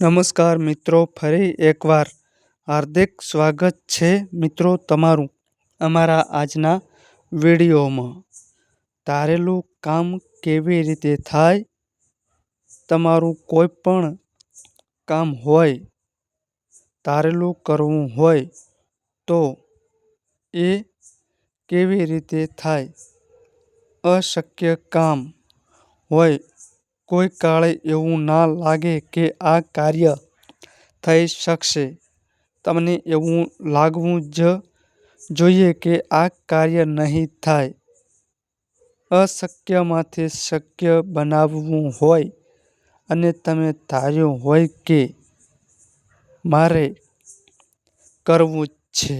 નમસ્કાર મિત્રો, ફરી એકવાર હાર્દિક સ્વાગત છે મિત્રો તમારું અમારા આજના વિડીયોમાં. ધારેલું કામ કેવી રીતે થાય? તમારું કોઈ પણ કામ હોય, ધારેલું કરવું હોય, તો એ કેવી રીતે થાય? અશક્ય કામ હોય કોઈ કાળે એવું ના લાગે કે આ કાર્ય થઈ શકશે. તમને એવું લાગવું જ જોઈએ કે આ કાર્ય નહીં થાય. અશક્યમાંથી શક્ય બનાવવું હોય અને તમે ધાર્યું હોય કે મારે કરવું છે.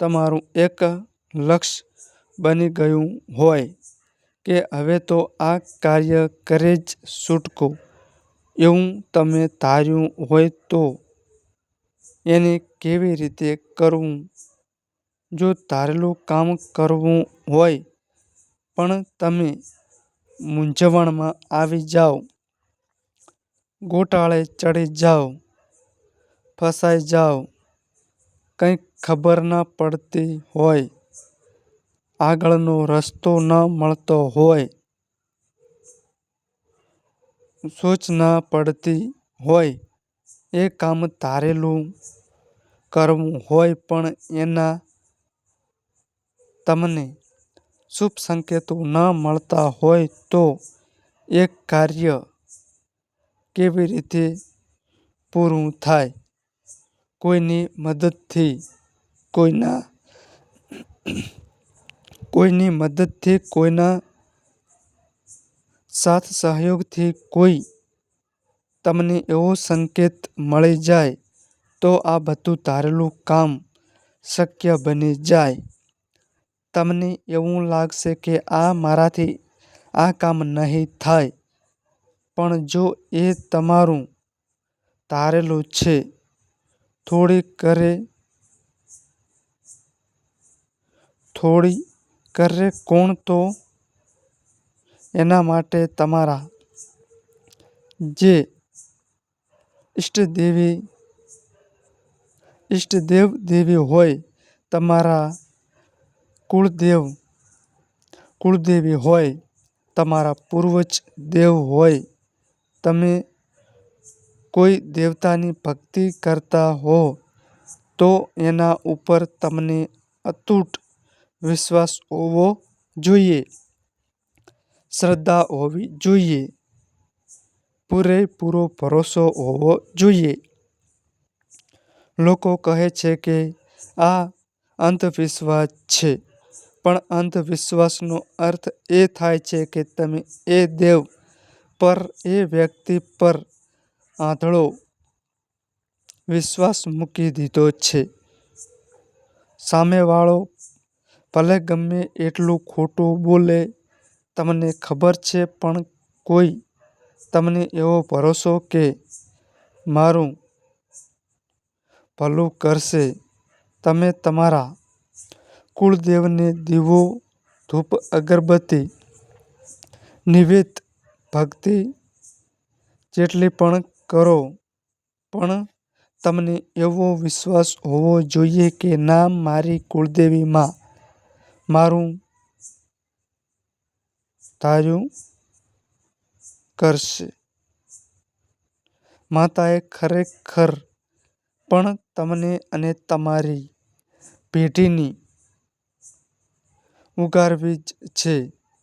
તમારું એક લક્ષ્ય બની ગયું હોય. કે હવે તો આ કાર્ય કરે જ છૂટકો એવું તમે ધાર્યું હોય તો એને કેવી રીતે કરવું? જો ધારેલું કામ કરવું હોય, પણ તમે મૂંઝવણમાં આવી જાઓ, ગોટાળે ચડી જાઓ, ફસાઈ જાઓ, કંઈ ખબર ના પડતી હોય. આગળનો રસ્તો ન મળતો હોય. સૂચના પડતી હોય. એ કામ ધારેલું કરવું હોય પણ એના તમને શુભ સંકેતો ન મળતા હોય તો એ કાર્ય કેવી રીતે પૂરું થાય? કોઈની મદદથી કોઈના કોઈની મદદથી, કોઈના સાથ સહયોગથી કોઈ તમને એવો સંકેત મળી જાય, તો આ બધું ધારેલું કામ શક્ય બની જાય. તમને એવું લાગશે કે આ મારાથી આ કામ નહીં થાય, પણ જો એ તમારું ધારેલું છે, થોડી કરે, થોડી કરે કોણ તો? એના માટે તમારા જે ઈષ્ટદેવી, ઈષ્ટદેવ દેવી હોય, તમારા કુળદેવ, કુળદેવી હોય, તમારા પૂર્વજ દેવ હોય, તમે કોઈ દેવતાની ભક્તિ કરતા હો, તો એના ઉપર તમને અતૂટ વિશ્વાસ હોવો જોઈએ. શ્રદ્ધા હોવી જોઈએ. પૂરેપૂરો ભરોસો હોવો જોઈએ. લોકો કહે છે કે આ અંધવિશ્વાસ છે, પણ અંધવિશ્વાસનો અર્થ એ થાય છે કે તમે એ દેવ પર, એ વ્યક્તિ પર આંધળો વિશ્વાસ મૂકી દીધો છે. સામેવાળો ભલે ગમે એટલું ખોટું બોલે, તમને ખબર છે, પણ કોઈ તમને એવો ભરોસો કે મારું ભલું કરશે? તમે તમારા કુળદેવને દીવો, ધૂપ, અગરબત્તી, નિવેદ, ભક્તિ જેટલી પણ કરો, પણ તમને એવો વિશ્વાસ હોવો જોઈએ કે ના, મારી કુળદેવી મા મારું ધાર્યું કરશે. માતાએ ખરેખર પણ તમને અને તમારી પેઢીની ઉગારવી જ છે.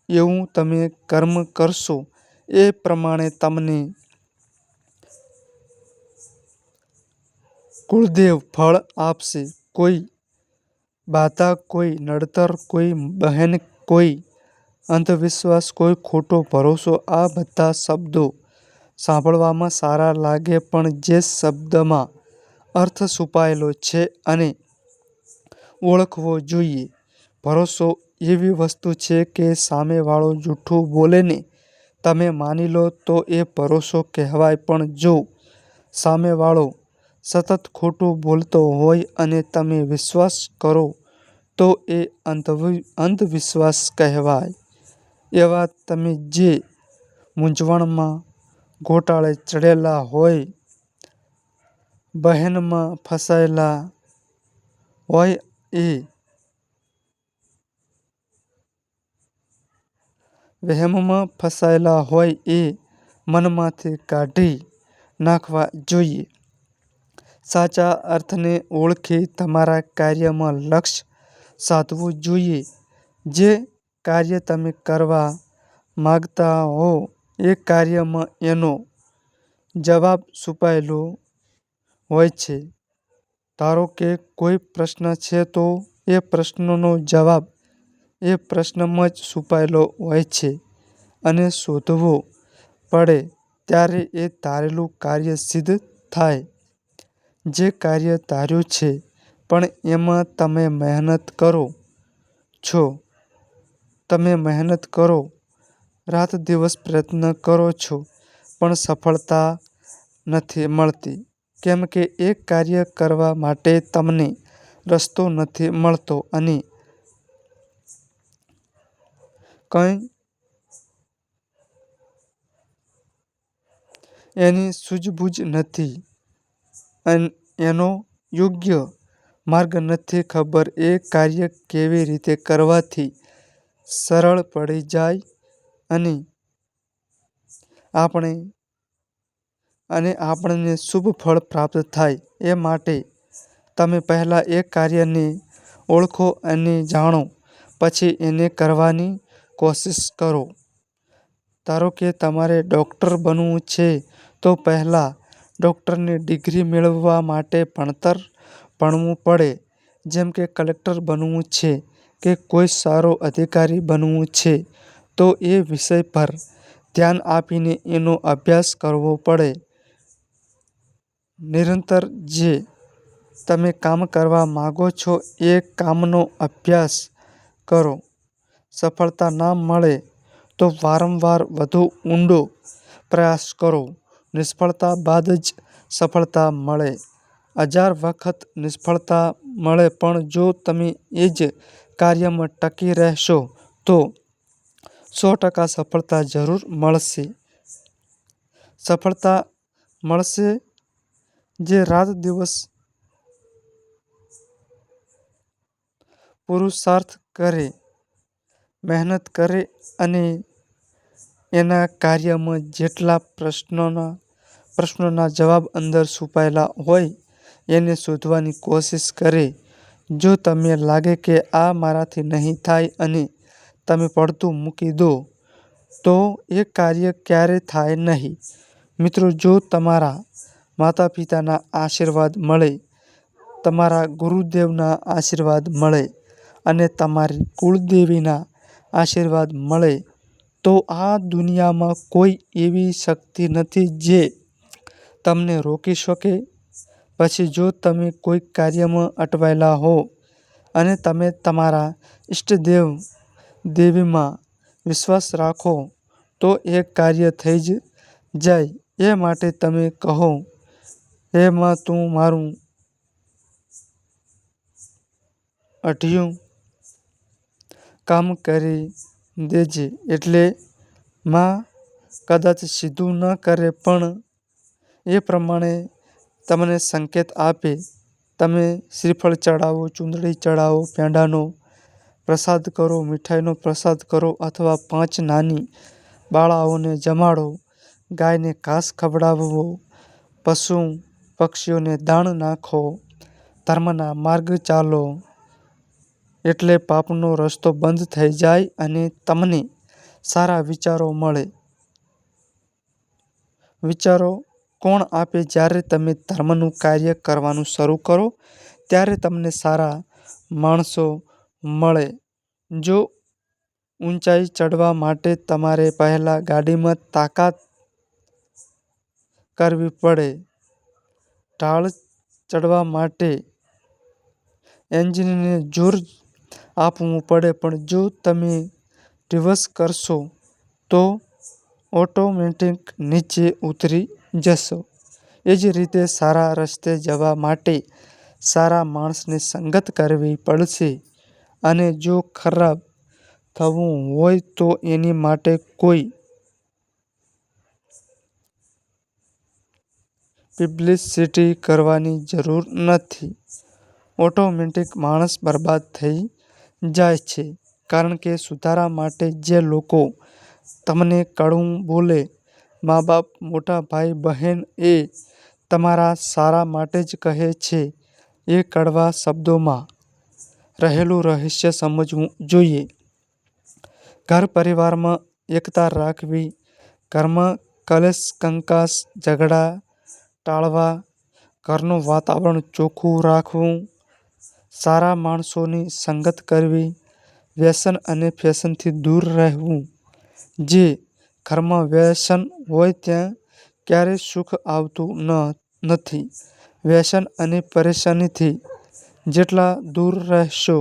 એવું તમે કર્મ કરશો એ પ્રમાણે તમને કુળદેવ ફળ આપશે. કોઈ બાધા કોઈ, નડતર કોઈ, બહેન કોઈ, અંધવિશ્વાસ કોઈ, ખોટો ભરોસો, આ બધા શબ્દો સાંભળવામાં સારા લાગે, પણ જે શબ્દમાં અર્થ છુપાયેલો છે અને ઓળખવો જોઈએ. ભરોસો એવી વસ્તુ છે કે સામેવાળો જૂઠું બોલે ને તમે માની લો તો એ ભરોસો કહેવાય, પણ જો સામેવાળો સતત ખોટું બોલતો હોય અને તમે વિશ્વાસ કરો તો એ અંધવિશ્વાસ કહેવાય એવા તમે જે મૂંઝવણમાં ગોટાળે ચડેલા હોય, બહેનમાં ફસાયેલા હોય એ વહેમમાં ફસાયેલા હોય એ મનમાંથી કાઢી નાખવા જોઈએ. સાચા અર્થને ઓળખી તમારા કાર્યમાં લક્ષ્ય સાધવું જોઈએ. જે કાર્ય તમે કરવા માંગતા હો, એ કાર્યમાં એનો જવાબ છુપાયેલો હોય છે. ધારો કે કોઈ પ્રશ્ન છે તો એ પ્રશ્નનો જવાબ એ પ્રશ્નમાં જ છુપાયેલો હોય છે અને શોધવો પડે ત્યારે એ ધારેલું કાર્ય સિદ્ધ થાય. જે કાર્ય ધાર્યું છે પણ એમાં તમે મહેનત કરો છો, તમે મહેનત કરો, રાત-દિવસ પ્રયત્ન કરો છો પણ સફળતા નથી મળતી. કેમ કે એ કાર્ય કરવા માટે તમને રસ્તો નથી મળતો અને કંઈ એની સૂઝબૂઝ નથી, એનો યોગ્ય માર્ગ નથી ખબર એ કાર્ય કેવી રીતે કરવાથી સરળ પડી જાય અને આપણે અને આપણને શુભ ફળ પ્રાપ્ત થાય એ માટે તમે પહેલાં એ કાર્યને ઓળખો અને જાણો પછી એને કરવાની કોશિશ કરો. ધારો કે તમારે ડૉક્ટર બનવું છે, તો પહેલા ડોક્ટરની ડિગ્રી મેળવવા માટે ભણતર ભણવું પડે. જેમ કે કલેક્ટર બનવું છે કે કોઈ સારો અધિકારી બનવું છે, તો એ વિષય પર ધ્યાન આપીને એનો અભ્યાસ કરવો પડે. નિરંતર જે તમે કામ કરવા માંગો છો, એ કામનો અભ્યાસ કરો. સફળતા ના મળે તો વારંવાર વધુ ઊંડો પ્રયાસ કરો. નિષ્ફળતા બાદ જ સફળતા મળે. હજાર વખત નિષ્ફળતા મળે પણ જો તમે એ જ કાર્યમાં ટકી રહેશો તો સો ટકા સફળતા જરૂર મળશે. સફળતા મળશે જે રાત-દિવસ પુરુષાર્થ કરે, મહેનત કરે અને એના કાર્યમાં જેટલા પ્રશ્નોના જવાબ અંદર છુપાયેલા હોય એને શોધવાની કોશિશ કરે. જો તમને લાગે કે આ મારાથી નહીં થાય અને તમે પડતું મૂકી દો તો એ કાર્ય ક્યારેય થાય નહીં. મિત્રો જો તમારા માતા-પિતાના આશીર્વાદ મળે, તમારા ગુરુદેવના આશીર્વાદ મળે અને તમારી કુળદેવીના આશીર્વાદ મળે તો આ દુનિયામાં કોઈ એવી શક્તિ નથી જે તમને રોકી શકે. પછી જો તમે કોઈ કાર્યમાં અટવાયેલા હો અને તમે તમારા ઈષ્ટદેવ દેવીમાં વિશ્વાસ રાખો, તો એ કાર્ય થઈ જ જાય. એ માટે તમે કહો, હે મા, તું મારું અઢિયું કામ કરી દેજે એટલે માં કદાચ સીધું ન કરે, પણ એ પ્રમાણે તમને સંકેત આપે. તમે શ્રીફળ ચડાવો, ચુંદડી ચડાવો, પેંડાનો પ્રસાદ કરો, મીઠાઈનો પ્રસાદ કરો અથવા પાંચ નાની બાળાઓને જમાડો, ગાયને ઘાસ ખવડાવવો પશુ-પક્ષીઓને દાણ નાખો, ધર્મના માર્ગ ચાલો એટલે પાપનો રસ્તો બંધ થઈ જાય અને તમને સારા વિચારો મળે. વિચારો કોણ આપે જ્યારે તમે ધર્મનું કાર્ય કરવાનું શરૂ કરો ત્યારે તમને સારા માણસો મળે. જો ઊંચાઈ ચડવા માટે તમારે પહેલાં ગાડીમાં તાકાત કરવી પડે, ઢાળ ચડવા માટે એન્જિનને જોર આપવું પડે પણ જો તમે રિવર્સ કરશો તો ઓટોમેટિક નીચે ઉતરી જશો. એ જ રીતે સારા રસ્તે જવા માટે સારા માણસની સંગત કરવી પડશે અને જો ખરાબ થવું હોય તો એની માટે કોઈ પબ્લિસિટી કરવાની જરૂર નથી. ઓટોમેટિક માણસ બરબાદ થઈ જાય છે. કારણ કે સુધારા માટે જે લોકો તમને કડવું બોલે, મા-બાપ, મોટા ભાઈ-બહેન એ તમારા સારા માટે જ કહે છે એ કડવા શબ્દોમાં રહેલું રહસ્ય સમજવું જોઈએ. ઘર-પરિવારમાં એકતા રાખવી, ઘરમાં કલેશ-કંકાસ, ઝઘડા ટાળવા, ઘરનું વાતાવરણ ચોખ્ખું રાખવું, સારા માણસોની સંગત કરવી, વ્યસન અને ફેશનથી દૂર રહેવું. જે ઘરમાં વ્યસન હોય ત્યાં ક્યારેય સુખ આવતું ન નથી. વ્યસન અને પરેશાનીથી જેટલા દૂર રહેશો,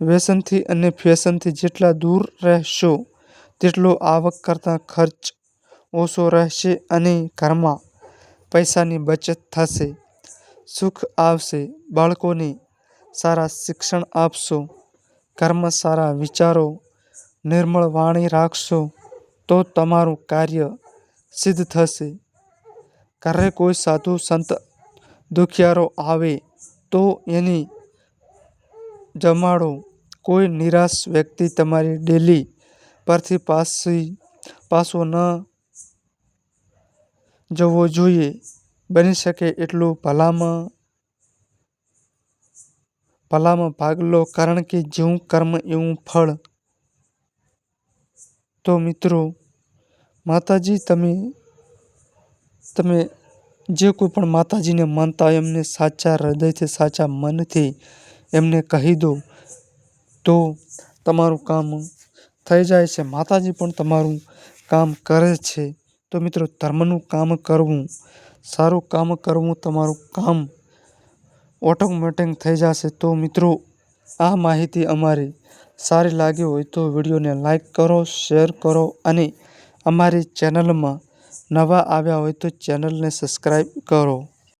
વ્યસનથી અને ફેશનથી જેટલા દૂર રહેશો તેટલો આવક કરતાં ખર્ચ ઓછો રહેશે અને ઘરમાં પૈસાની બચત થશે, સુખ આવશે. બાળકોને સારા શિક્ષણ આપશો, ઘરમાં સારા વિચારો, નિર્મળ વાણી રાખશો તો તમારું કાર્ય સિદ્ધ થશે. ઘરે કોઈ સાધુ સંત દુખિયારો આવે તો એની જમાડો. કોઈ નિરાશ વ્યક્તિ તમારી ડેલી પરથી પાસો ન જવો જોઈએ. બની શકે એટલું ભલામાં ભાગ લો કારણ કે જેવું કર્મ એવું ફળ. તો મિત્રો માતાજી તમે તમે જે કોઈ પણ માતાજીને માનતા હોય એમને સાચા હૃદયથી, સાચા મનથી એમને કહી દો તો તમારું કામ થઈ જાય છે. માતાજી પણ તમારું કામ કરે છે. તો મિત્રો ધર્મનું કામ કરવું, સારું કામ કરવું તમારું કામ ઓટોમેટિક થઈ જશે. તો મિત્રો આ માહિતી અમારી સારી લાગી હોય તો વિડીયોને લાઈક કરો, શેર કરો અને અમારી ચેનલમાં નવા આવ્યા હોય તો ચેનલને સબસ્ક્રાઈબ કરો.